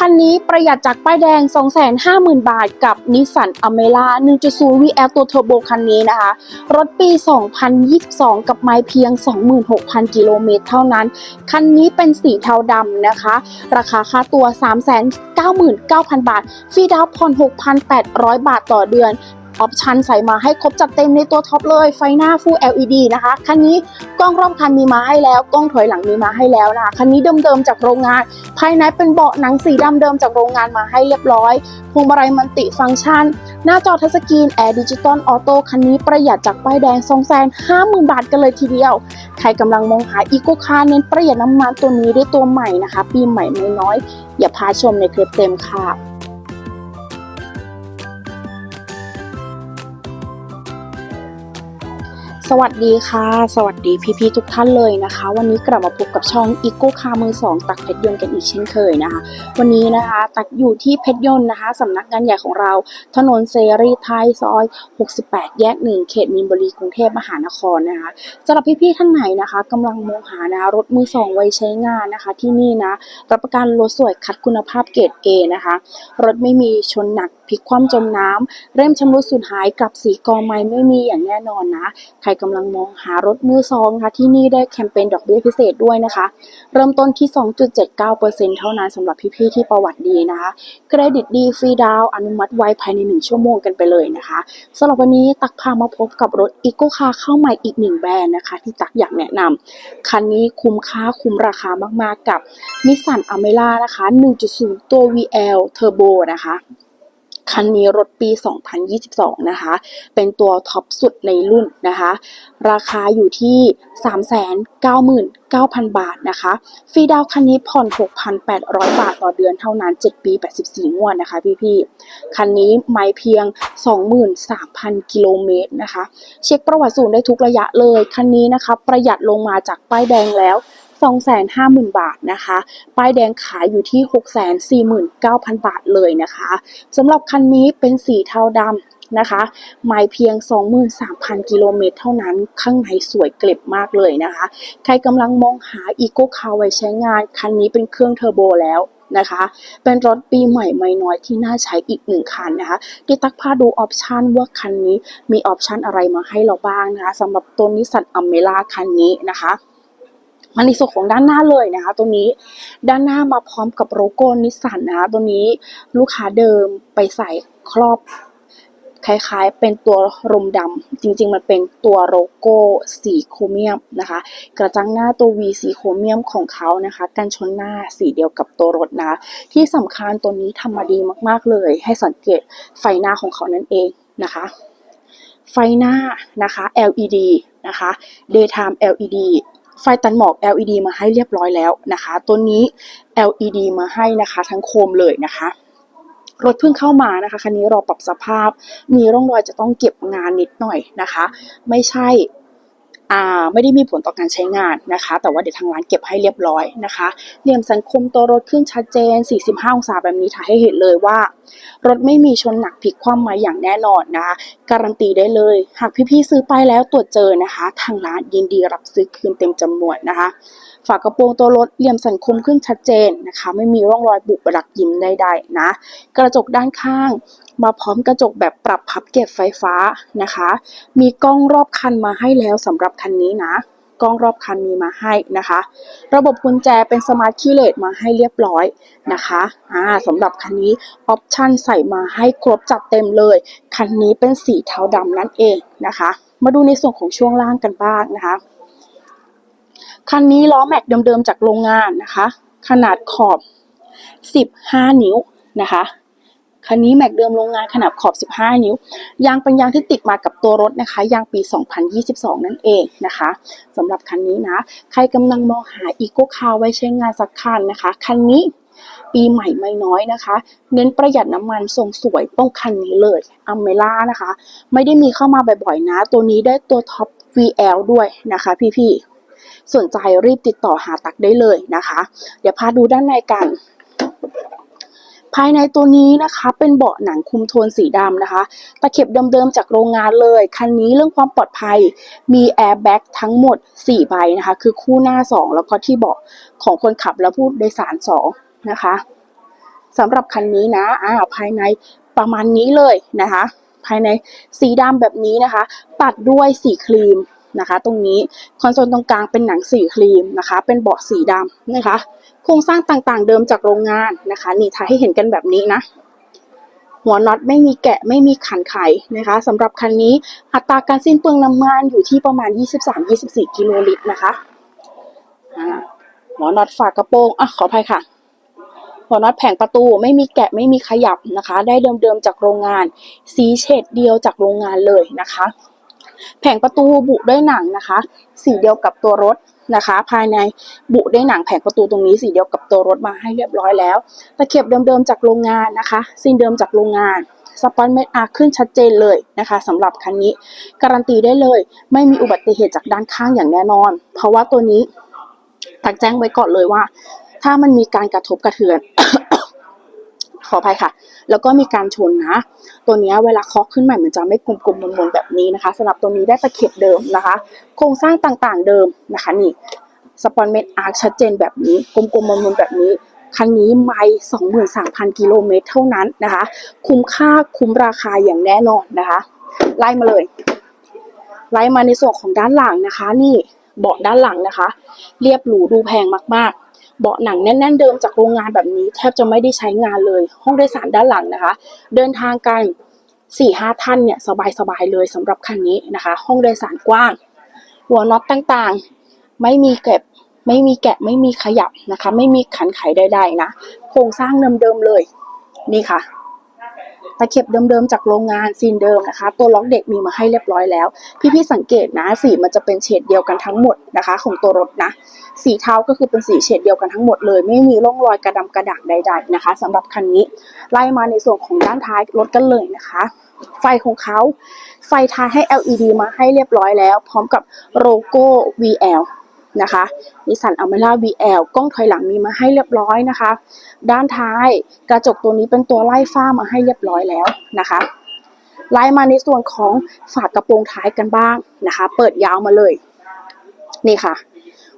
คันนี้ประหยัดจากป้ายแดง 250,000 บาท กับนิสสันอเมร่า 1.0 VL ตัวเทอร์โบคันนี้นะคะ รถปี 2022 กับไมล์เพียง 26,000 กิโลเมตรเท่านั้น คันนี้เป็นสีเทาดำนะคะ ราคาค่าตัว 399,000 บาท ฟรีดาวน์ผ่อน 6,800 บาทต่อเดือน ออปชันใส่มาให้ครบจัดเต็มในตัวท็อปเลยไฟหน้า Full LED นะคะ คันนี้กล้องรอบคันมีมาให้แล้ว กล้องถอยหลังมีมาให้แล้วนะคะคันนี้เดิมๆจากโรงงาน ภายในเป็นเบาะหนังสีดำเดิมจากโรงงานมาให้เรียบร้อยพวงมาลัยมันติฟังก์ชัน หน้าจอทัชสกรีนแอร์ดิจิตอลออโต้คันนี้ประหยัดจากป้ายแดง250,000 บาทกันเลยทีเดียว ใครกำลังมองหาอีโ c คาร์เน้นประหยัดน้ำมันตัวนี้ได้ตัวใหม่นะคะ ปีใหม่ไม่น้อย อย่าพลาดชมในคลิปเต็มค่ะ สวัสดีค่ะ สวัสดีพี่ๆทุกท่านเลยนะคะ วันนี้กลับมาพบกับช่องอีโ c คาร์มือสองตักเพชรยนต์กันอีกเช่นเคยนะคะ วันนี้นะคะตักอยู่ที่เพชรยนต์นะคะสำนักงานใหญ่ของเรา ถนนเสรีไทยซอย 68 แยก1เขตมีนบุรีกรุงเทพมหานครนะคะสำหรับพี่ๆท่านไหนนะคะกำลังมองหานะคะรถมือสองไว้ใช้งานนะคะ ที่นี่นะรับประกันรถสวยคัดคุณภาพเกรด A นะคะ รถไม่มีชนหนักพลิกคว่ำจมน้ำเริ่มชำรุดสูญหายกับสีกอไม้ไม่มีอย่างแน่นอนนะ ใครกำลังมองหารถมือสองนะคะที่นี่ได้แคมเปญดอกเบี้ยพิเศษด้วยนะคะ เริ่มต้นที่ 2.79%เท่านั้นสำหรับพี่ๆที่ประวัติดีนะคะ เครดิตดีฟรีดาวน์อนุมัติไวภายใน 1 ชั่วโมงกันไปเลยนะคะสำหรับวันนี้ตักพามาพบกับรถอีโ c คาเข้าใหม่อีกหนึ่งแบรนด์นะคะ ที่ตักอยากแนะนำคันนี้คุ้มค่าคุ้มราคามากๆกับนิสสันอเมร่านะคะ 1.0 ตัว VL Turbo นะคะ คันนี้รถปี 2022 นะคะ เป็นตัวท็อปสุดในรุ่นนะคะ ราคาอยู่ที่ 399,000 บาทนะคะ ฟรีดาวน์คันนี้ผ่อน 6,800 บาทต่อเดือนเท่านั้น 7 ปี 84 งวดนะคะพี่ๆ คันนี้ไม่เพียง 23,000 กิโลเมตรนะคะ เช็คประวัติศูนย์ได้ทุกระยะเลย คันนี้นะคะ ประหยัดลงมาจากป้ายแดงแล้ว 250,000 บาทนะคะ ป้ายแดงขายอยู่ที่ 649,000 บาทเลยนะคะสำหรับคันนี้เป็นสีเทาดำนะคะไม่เพียง 23,000 กิโลเมตรเท่านั้น ข้างในสวยเกล็บมากเลยนะคะ ใครกำลังมองหาอีโ c คาไว้ใช้งาน คันนี้เป็นเครื่องเทอร์โบแล้วนะคะ เป็นรถปีใหม่ไม่น้อยที่น่าใช้อีกหนึ่งคันนะคะที่ตักพาดูออปชันว่าคันนี้มีออปชันอะไรมาให้เราบ้างนะคะสำหรับตัวนิสสันอเมร่าคันนี้นะคะ มันในส่วนของด้านหน้าเลยนะคะตัวนี้ด้านหน้ามาพร้อมกับโลโก้นิสสันนะคะตัวนี้ลูกค้าเดิมไปใส่ครอบคล้ายๆ เป็นตัวรมดำจริงๆ มันเป็นตัวโลโก้สีโครเมียมนะคะ กระจังหน้าตัว V สีโครเมียมของเขานะคะ กันชนหน้าสีเดียวกับตัวรถนะ ที่สำคัญตัวนี้ทำมาดีมากๆเลย ให้สังเกตไฟหน้าของเขานั่นเองนะคะ ไฟหน้านะคะ LED นะคะ daytime LED ไฟตันหมอก LED มาให้เรียบร้อยแล้วนะคะ ตัวนี้ LED มาให้นะคะทั้งโคมเลยนะคะรถเพิ่งเข้ามานะคะคันนี้รอปรับสภาพ มีร่องรอยจะต้องเก็บงานนิดหน่อยนะคะ ไม่ใช่ ไม่ได้มีผลต่อการใช้งานนะคะ แต่ว่าเดี๋ยวทางร้านเก็บให้เรียบร้อยนะคะ เหลี่ยมสันคมตัวรถขึ้นชัดเจน 45 องศาแบบนี้ถ่ายให้เห็นเลยว่า รถไม่มีชนหนักพลิกคว่ำมาอย่างแน่นอนนะคะ การันตีได้เลย หากพี่ๆซื้อไปแล้วตรวจเจอนะคะ ทางร้านยินดีรับซื้อคืนเต็มจำนวนนะคะ ฝากระโปรงตัวรถเหลี่ยมสันคมขึ้นชัดเจนนะคะ ไม่มีร่องรอยบุบรักยิ้มใดๆนะ กระจกด้านข้างมาพร้อมกระจกแบบปรับพับเก็บไฟฟ้านะคะ มีกล้องรอบคันมาให้แล้วสำหรับคันนี้นะกล้องรอบคันมีมาให้นะคะ ระบบกุญแจเป็นสมาร์ทคีย์เลสมาให้เรียบร้อยนะคะอ่าสำหรับคันนี้ออปชั่นใส่มาให้ครบจัดเต็มเลย คันนี้เป็นสีเทาดำนั่นเองนะคะ มาดูในส่วนของช่วงล่างกันบ้างนะคะ คันนี้ล้อแม็กเดิมๆจากโรงงานนะคะ ขนาดขอบ 15 นิ้วนะคะ คันนี้แม็กเดิมโรงงานขนาดขอบ 15 นิ้ว ยางเป็นยางที่ติดมากับตัวรถนะคะ ยางปี 2022 นั่นเองนะคะสำหรับคันนี้นะ ใครกำลังมองหาอีโ c คาร์ไว้ใช้งานสักคันนะคะ คันนี้ปีใหม่ไม่น้อยนะคะ เน้นประหยัดน้ำมันทรงสวยต้องคันนี้เลยอเมล่านะคะ ไม่ได้มีเข้ามาบ่อยๆนะ ตัวนี้ได้ตัวท็อป VL ด้วยนะคะ พี่ๆสนใจรีบติดต่อหาตักได้เลยนะคะ เดี๋ยวพาดูด้านในกัน ภายในตัวนี้นะคะเป็นเบาะหนังคุมโทนสีดำนะคะ ตะเข็บเดิมๆจากโรงงานเลย คันนี้เรื่องความปลอดภัยมีแอร์แบ็กทั้งหมด 4 ใบนะคะ คือคู่หน้า 2 แล้วก็ที่เบาะของคนขับและผู้โดยสาร 2 นะคะสำหรับคันนี้นะอ่าภายในประมาณนี้เลยนะคะ ภายในสีดำแบบนี้นะคะ ตัดด้วยสีครีม นะคะ ตรงนี้คอนโซลตรงกลางเป็นหนังสีครีมนะคะ เป็นเบาะสีดำนะคะ โครงสร้างต่างๆ เดิมจากโรงงานนะคะ นี่ถ่ายให้เห็นกันแบบนี้นะหัวน็อตไม่มีแกะไม่มีขันไขนะคะสำหรับคันนี้อัตราการสิ้นเปลืองน้ำมันอยู่ที่ประมาณ 23-24 กิโลลิตรนะคะหัวน็อตฝากระโปรงอะขออภัยค่ะ หัวน็อตแผงประตูไม่มีแกะไม่มีขยับนะคะ ได้เดิมๆจากโรงงาน สีเฉดเดียวจากโรงงานเลยนะคะ แผงประตูบุด้วยหนังนะคะ สีเดียวกับตัวรถนะคะ ภายในบุด้วยหนังแผงประตูตรงนี้สีเดียวกับตัวรถมาให้เรียบร้อยแล้วตะเข็บเดิมๆจากโรงงานนะคะซีนเดิมจากโรงงานสปอนเมตอาขึ้นชัดเจนเลยนะคะสำหรับคันนี้ การันตีได้เลย ไม่มีอุบัติเหตุจากด้านข้างอย่างแน่นอน เพราะว่าตัวนี้ตักแจ้งไว้ก่อนเลยว่า ถ้ามันมีการกระทบกระเทือน ขออภัยค่ะ แล้วก็มีการชนนะ ตัวนี้เวลาเคาะขึ้นใหม่มันจะไม่กลมๆมนๆแบบนี้นะคะสำหรับตัวนี้ได้ตะเข็บเดิมนะคะ โครงสร้างต่างๆเดิมนะคะนี่สปอนเมตรอาร์ชัดเจนแบบนี้กลมๆมนๆแบบนี้คันนี้ไม่23,000 กิโลเมตรเท่านั้นนะคะ คุ้มค่าคุ้มราคาอย่างแน่นอนนะคะ ไล่มาเลย ไล่มาในส่วนของด้านหลังนะคะ นี่เบาะด้านหลังนะคะ เรียบหรูดูแพงมากๆ เบาะหนังแน่น ๆ เดิมจากโรงงานแบบนี้แทบจะไม่ได้ใช้งานเลย ห้องโดยสารด้านหลังนะคะ เดินทางกันสี่ห้าท่านเนี่ยสบายๆเลยสำหรับคันนี้นะคะ ห้องโดยสารกว้าง หัวน็อตต่างๆ ไม่มีเก็บไม่มีแกะไม่มีขยับนะคะ ไม่มีขันไขใดๆนะโครงสร้างเดิมๆเลยนี่ค่ะ ตะเข็บเดิมๆจากโรงงานซีนเดิมนะคะ ตัวล็อกเด็กมีมาให้เรียบร้อยแล้ว พี่ๆสังเกตนะสีมันจะเป็นเฉดเดียวกันทั้งหมดนะคะ ของตัวรถนะ สีเทาก็คือเป็นสีเฉดเดียวกันทั้งหมดเลย ไม่มีร่องรอยกระดำกระด่างใด ๆนะคะสำหรับคันนี้ไล่มาในส่วนของด้านท้ายรถกันเลยนะคะ ไฟของเขาไฟท้ายให้ LED มาให้เรียบร้อยแล้ว พร้อมกับโลโก้ VL นะคะนิสสันอเมร่า VL กล้องถอยหลังมีมาให้เรียบร้อยนะคะ ด้านท้ายกระจกตัวนี้เป็นตัวไล่ฝ้ามาให้เรียบร้อยแล้วนะคะไล่มาในส่วนของฝากระโปรงท้ายกันบ้างนะคะ เปิดยาวมาเลย นี่ค่ะ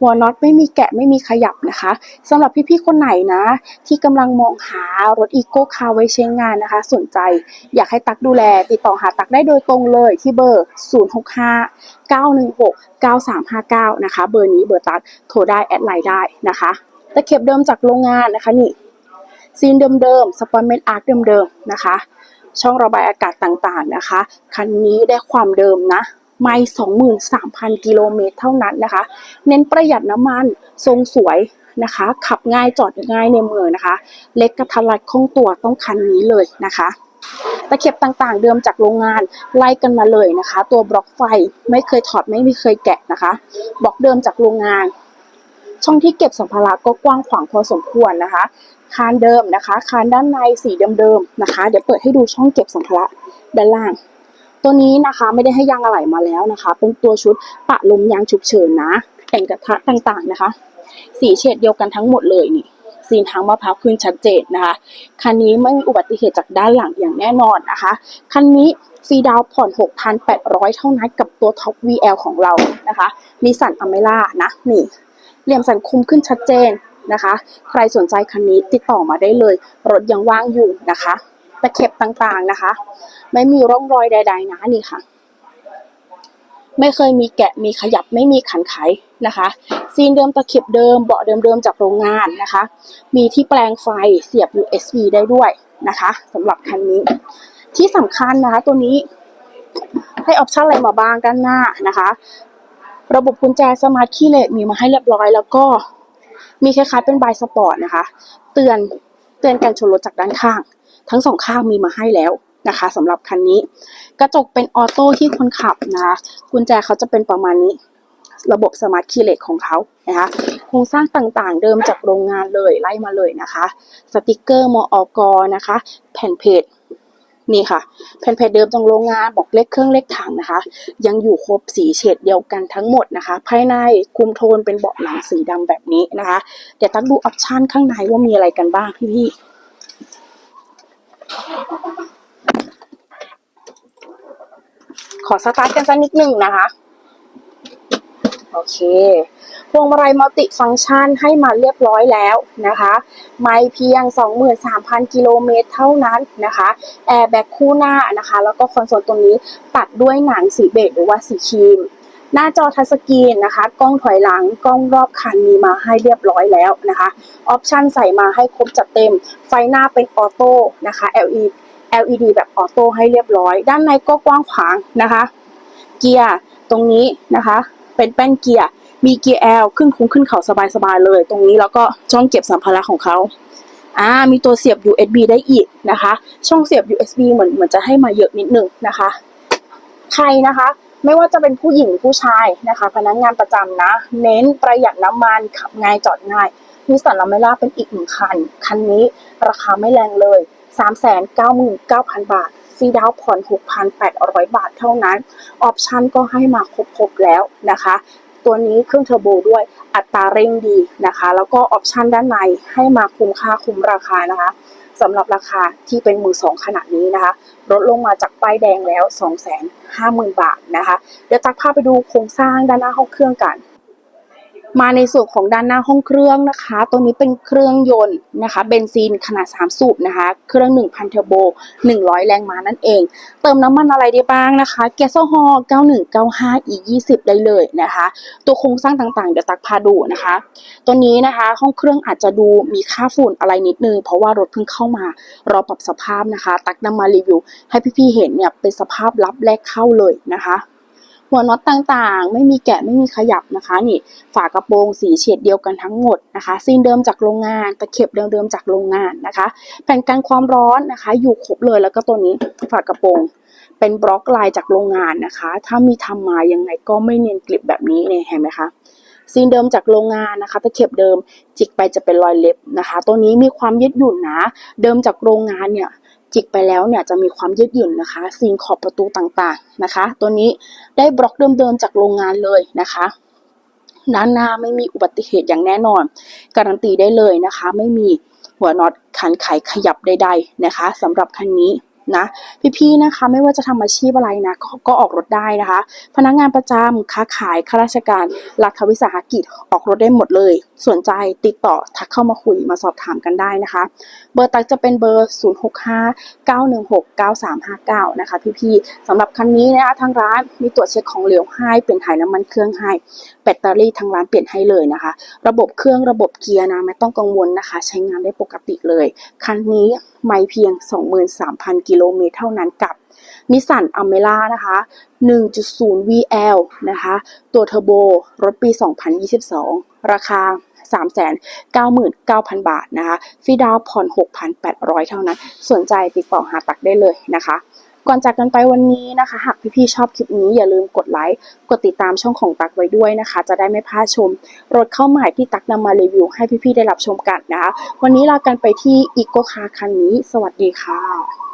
หัวน็อตไม่มีแกะไม่มีขยับนะคะสำหรับพี่ๆคนไหนนะ ที่กำลังมองหารถอีโก้คาร์ไว้ใช้งานนะคะ สนใจอยากให้ตักดูแล ติดต่อหาตักได้โดยตรงเลยที่เบอร์ 065 916 9359 นะคะ เบอร์นี้เบอร์ตักโทรได้แอดไลน์ได้นะคะตะเข็บเดิมจากโรงงานนะคะนี่ซีนเดิมๆสปอนเมนอาร์คเดิมๆนะคะ ช่องระบายอากาศต่างๆนะคะ คันนี้ได้ความเดิมนะ ไม่23,000 กิโลเมตรเท่านั้นนะคะ เน้นประหยัดน้ำมันทรงสวยนะคะ ขับง่ายจอดง่ายในเมืองนะคะ เล็กกระทัดรัดคล่องตัวต้องคันนี้เลยนะคะตะเข็บต่างๆ เดิมจากโรงงานไล่กันมาเลยนะคะ ตัวบล็อกไฟไม่เคยถอดไม่มีเคยแกะนะคะบล็อกเดิมจากโรงงาน ช่องที่เก็บสัมภาระก็กว้างขวางพอสมควรนะคะ คานเดิมนะคะ คานด้านในสีเดิมๆนะคะ เดี๋ยวเปิดให้ดูช่องเก็บสัมภาระด้านล่าง ตัวนี้นะคะไม่ได้ให้ยางอะไหล่มาแล้วนะคะ เป็นตัวชุดปะลมยางฉุกเฉินนะแต่งกระทะต่างๆนะคะ สีเฉดเดียวกันทั้งหมดเลยนี่ซีนทางมะพร้าวขึ้นชัดเจนนะคะ คันนี้ไม่มีอุบัติเหตุจากด้านหลังอย่างแน่นอนนะคะ คันนี้ฟรีดาวผ่อน 6,800 เท่านั้นกับตัวท็อป VL ของเรานะคะนิสันอเมร่านะนี่เหลี่ยมสันคุมขึ้นชัดเจนนะคะ ใครสนใจคันนี้ติดต่อมาได้เลย รถยังว่างอยู่นะคะ ตะเข็บต่างๆนะคะ ไม่มีร่องรอยใด ๆ นะนี่ค่ะ ไม่เคยมีแกะมีขยับไม่มีขันไขนะคะ ซีนเดิมตะเข็บเดิมเบาะเดิมๆจากโรงงานนะคะ มีที่แปลงไฟเสียบ USB ได้ด้วยนะคะสำหรับคันนี้ ที่สำคัญนะคะตัวนี้ให้ออปชั่นอะไรมาบ้างด้านหน้านะคะ ระบบกุญแจสมาร์ทคีย์เลสมีมาให้เรียบร้อย แล้วก็มีคล้ายๆเป็นบายสปอร์ตนะคะ เตือนเตือนการชนรถจากด้านข้าง ทั้งสองข้างมีมาให้แล้วนะคะสำหรับคันนี้ กระจกเป็นออโต้ที่คนขับนะคะกุญแจเขาจะเป็นประมาณนี้ ระบบสมาร์ทคีย์เลสของเขานะคะโครงสร้างต่างๆ เดิมจากโรงงานเลยไล่มาเลยนะคะ สติกเกอร์มออกนะคะ แผ่นเพจนี่ค่ะ แผ่นเพจเดิมจากโรงงานบอกเลขเครื่องเลขถังนะคะ ยังอยู่ครบสีเฉดเดียวกันทั้งหมดนะคะ ภายในคุมโทนเป็นเบาะหนังสีดำแบบนี้นะคะ เดี๋ยวตั้งดูออปชันข้างในว่ามีอะไรกันบ้างพี่ๆ ขอสตาร์ทกันสักนิดหนึ่งนะคะ โอเค พวงมาลัยมัลติฟังก์ชันให้มาเรียบร้อยแล้วนะคะ ไม่เพียง 23,000 กิโลเมตรเท่านั้นนะคะ แอร์แบ็กคู่หน้านะคะ แล้วก็คอนโซลตรงนี้ตัดด้วยหนังสีเบจหรือว่าสีครีม หน้าจอทัชสกรีนนะคะกล้องถอยหลังกล้องรอบคันมีมาให้เรียบร้อยแล้วนะคะออปชันใส่มาให้ครบจัดเต็ม ไฟหน้าเป็นออโต้นะคะ LED LED แบบออโต้ให้เรียบร้อย ด้านในก็กว้างขวางนะคะ เกียร์ตรงนี้นะคะ เป็นแป้นเกียร์มีเกียร์ L ขึ้นคุ้งขึ้นเขาสบายๆเลย ตรงนี้แล้วก็ช่องเก็บสัมภาระของเขาอ่ามีตัวเสียบ USB ได้อีกนะคะ ช่องเสียบ USB เหมือนเหมือนจะให้มาเยอะนิดนึงนะคะ ใครนะคะ ไม่ว่าจะเป็นผู้หญิงผู้ชายนะคะ พนักงานประจำนะ เน้นประหยัดน้ำมันขับง่ายจอดง่ายนิสสันลาเมล่าเป็นอีกหนึ่งคัน คันนี้ราคาไม่แรงเลย 399,000 บาทฟีดาวน์ผ่อน 6,800 บาทเท่านั้น ออปชันก็ให้มาครบๆแล้วนะคะ ตัวนี้เครื่องเทอร์โบด้วยอัตราเร่งดีนะคะ แล้วก็ออปชันด้านในให้มาคุ้มค่าคุ้มราคานะคะ สำหรับราคาที่เป็นมือสองขนาดนี้นะคะลดลงมาจากป้ายแดงแล้ว 250,000 บาทนะคะ เดี๋ยวตักพาไปดูโครงสร้างด้านหน้าห้องเครื่องกัน มาในส่วนของด้านหน้าห้องเครื่องนะคะ ตัวนี้เป็นเครื่องยนต์นะคะ เบนซินขนาด 3 สูบนะคะ เครื่อง 1,000 เทอร์โบ 100 แรงม้านั่นเอง เติมน้ำมันอะไรได้บ้างนะคะ แก๊สโซฮอล์ 9195 e 20 ได้เลยนะคะ ตัวโครงสร้างต่างๆ เดี๋ยวตักพาดูนะคะ ตัวนี้นะคะห้องเครื่องอาจจะดูมีค่าฝุ่นอะไรนิดนึง เพราะว่ารถเพิ่งเข้ามารอปรับสภาพนะคะ ตักนำมารีวิว ให้พี่ๆเห็นเนี่ยเป็นสภาพรับแรกเข้าเลยนะคะ หัวน็อตต่างๆ ไม่มีแกะไม่มีขยับนะคะนี่ฝากระโปรงสีเฉดเดียวกันทั้งหมดนะคะซีนเดิมจากโรงงานตะเข็บเดิมๆจากโรงงานนะคะ แผ่นกันความร้อนนะคะ อยู่ครบเลยแล้วก็ตัวนี้ฝากระโปรงเป็นบล็อกลายจากโรงงานนะคะ ถ้ามีทำมายังไงก็ไม่เนียนกลิบแบบนี้เนี่ยเห็นไหมคะซีนเดิมจากโรงงานนะคะตะเข็บเดิมจิกไปจะเป็นรอยเล็บนะคะ ตัวนี้มีความยืดหยุ่นนะ เดิมจากโรงงานเนี่ย จิกไปแล้วเนี่ยจะมีความยืดหยุ่นนะคะซีนขอบประตูต่างๆนะคะ ตัวนี้ได้บล็อกเดิมๆจากโรงงานเลยนะคะด้านหน้าไม่มีอุบัติเหตุอย่างแน่นอน การันตีได้เลยนะคะ ไม่มีหัวน็อตขันไขขยับใด ๆนะคะสำหรับคันนี้ นะพี่ๆนะคะไม่ว่าจะทำอาชีพอะไรนะก็ก็ออกรถได้นะคะ พนักงานประจำค้าขายข้าราชการรัฐวิสาหกิจออกรถได้หมดเลย สนใจติดต่อทักเข้ามาคุยมาสอบถามกันได้นะคะ เบอร์ตักจะเป็นเบอร์ 0659169359 นะคะ พี่ๆสำหรับคันนี้นะคะทางร้านมีตรวจเช็คของเหลวให้เปลี่ยนถ่ายน้ำมันเครื่องให้แบตเตอรี่ทางร้านเปลี่ยนให้เลยนะคะ ระบบเครื่องระบบเกียร์นะไม่ต้องกังวลนะคะ ใช้งานได้ปกติเลย คันนี้ ไม่เพียง 23,000 กิโลเมตรเท่านั้นกับนิสสันอเมร่านะคะ 1.0 VL นะคะ ตัวเทอร์โบรถปี 2022 ราคา 399,000 บาทนะคะ ฟรีดาวน์ผ่อน 6,800 เท่านั้น สนใจติดต่อหาตักได้เลยนะคะ ก่อนจากกันไปวันนี้นะคะ หากพี่ๆชอบคลิปนี้อย่าลืมกดไลค์ กดติดตามช่องของตักไว้ด้วยนะคะ จะได้ไม่พลาดชม รถเข้าใหม่ที่ตักนำมารีวิวให้พี่ๆได้รับชมกันนะคะ วันนี้ลากันไปที่อีโกคาคันนี้ สวัสดีค่ะ